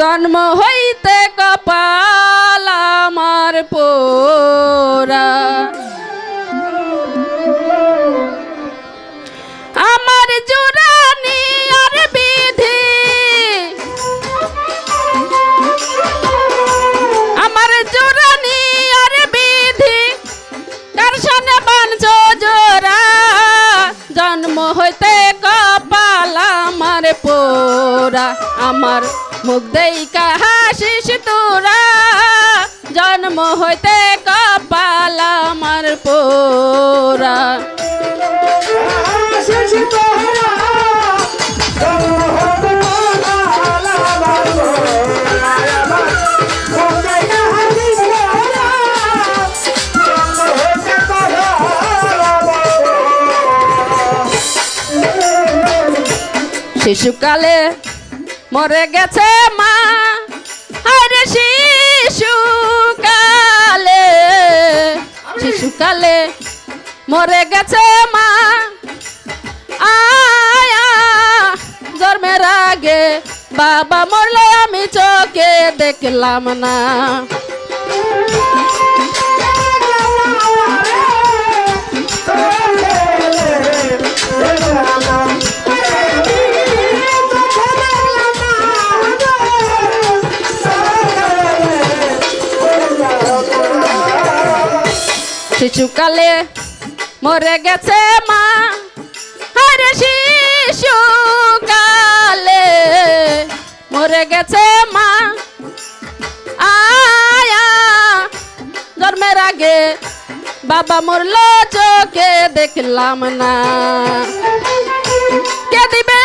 জন্ম হইতে কপাল আমার পোরা আমার জোরানি আর বিধি। আমার জোরানি আর বিধি সামনে বানছ জোরা জন্ম হইতে কপাল আমার পোরা আমার দেই হাসিস তোরা জন্ম হইতে কপাল আমার পোরা শিশুকালে মরে গেছে মা। আরে শিশুকালে শিশুকালে মরে গেছে মা। আয়া জন্মের আগে বাবা মরলে আমি চোখে দেখলাম না। শিশুকালে মরে গেছে মা। আরে শিশুকালে মরে গেছে মা। আয়া, জন্মের আগে বাবা মরল, চোখে দেখলাম না। কে দিবে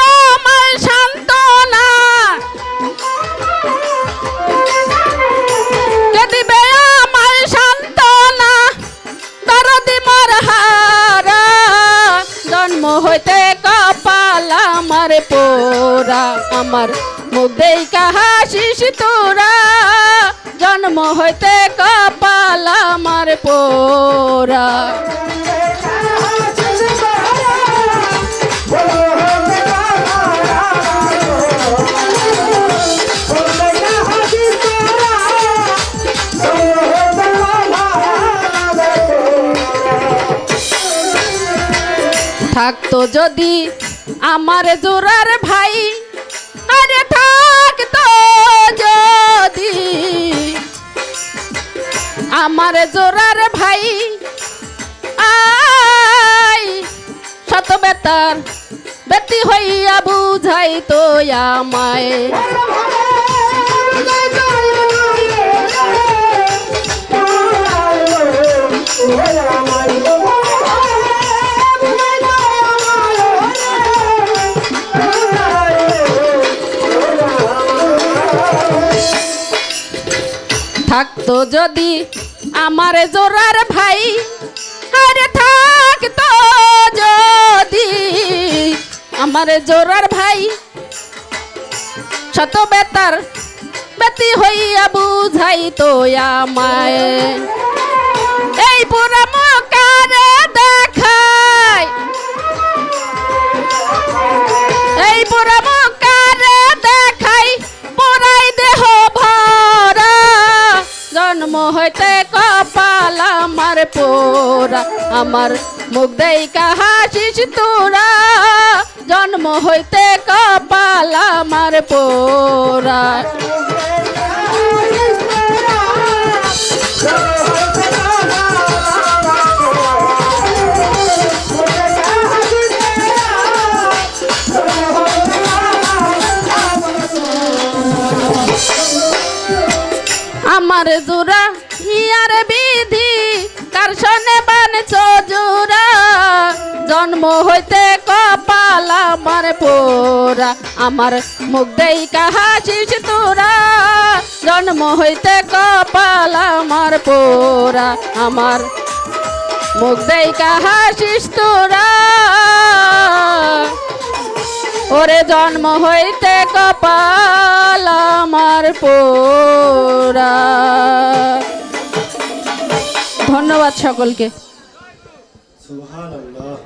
আমার পোরা আমার মুখ দেই হাসিস তোরা। জন্ম হইতে কপাল আমার পোরা থাকতো যদি আমার জোরার ভাই, আরে থাকতো যদি। আমার জোরার ভাই, আই, শত বেতার বেতি হইয়া বুঝাই তো আমায় যদি আমার জোরার ভাই, আরে থাকতো যদি আমার জোরার ভাই। শত বেতার বেতি হইয়া বুঝাই তো আমায়, এই পুরা আমার মুখ দেই হাসিস তোরা। জন্ম হইতে কপাল আমার পোরা আমার ইয়ার বিধি কার জন্ম হইতে কপাল আমার পোরা আমার মুখ দেই হাসিস তোরা, জন্ম হইতে কপাল আমার পোরা আমার মুখ দেই হাসিস তোরা, ওরে জন্ম হইতে কপাল আমার পোরা ধন্যবাদ সকলকে। সুবহানাল্লাহ।